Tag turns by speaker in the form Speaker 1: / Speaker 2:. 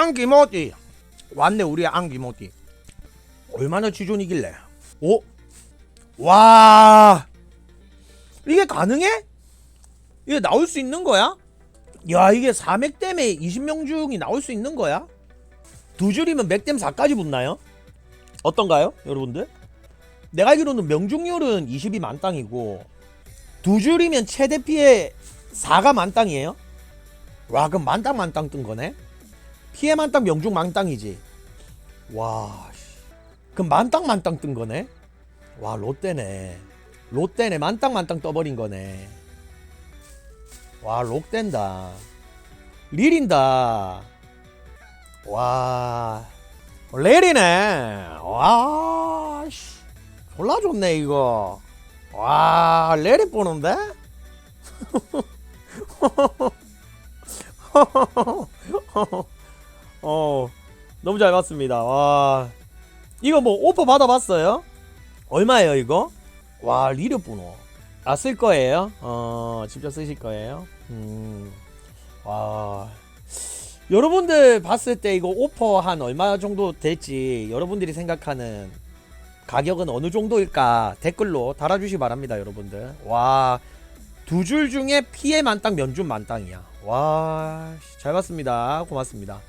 Speaker 1: 안기모띠 왔네 우리 안기모띠 얼마나 지존이길래 오? 와 이게 가능해? 이게 나올 수 있는 거야? 야 이게 4맥댐에 20명 중이 나올 수 있는 거야? 두 줄이면 맥댐 4까지 붙나요? 어떤가요 여러분들? 내가 알기로는 명중률은 20이 만땅이고 두 줄이면 최대 피해 4가 만땅이에요? 와 그럼 만땅 만땅 뜬 거네? 피해 만 땅 명중 만땅이지. 와 씨. 그럼 만땅 만땅 뜬 거네? 와 롯데네. 롯데네 만땅 만땅 떠버린 거네. 와 롯된다. 릴인다. 와 레리네. 와 씨. 졸라 좋네 이거. 와 레리 보는데 어 너무 잘 봤습니다. 와. 이거 뭐 오퍼 받아봤어요? 얼마예요 이거? 와 리려 번호 아쓸 거예요? 어 직접 쓰실 거예요? 음와. 여러분들 봤을 때 이거 오퍼 한 얼마 정도 될지 여러분들이 생각하는 가격은 어느 정도일까 댓글로 달아주시 기 바랍니다 여러분들. 와. 두 줄 중에 피해 만땅 면준 만땅이야. 와 잘 봤습니다. 고맙습니다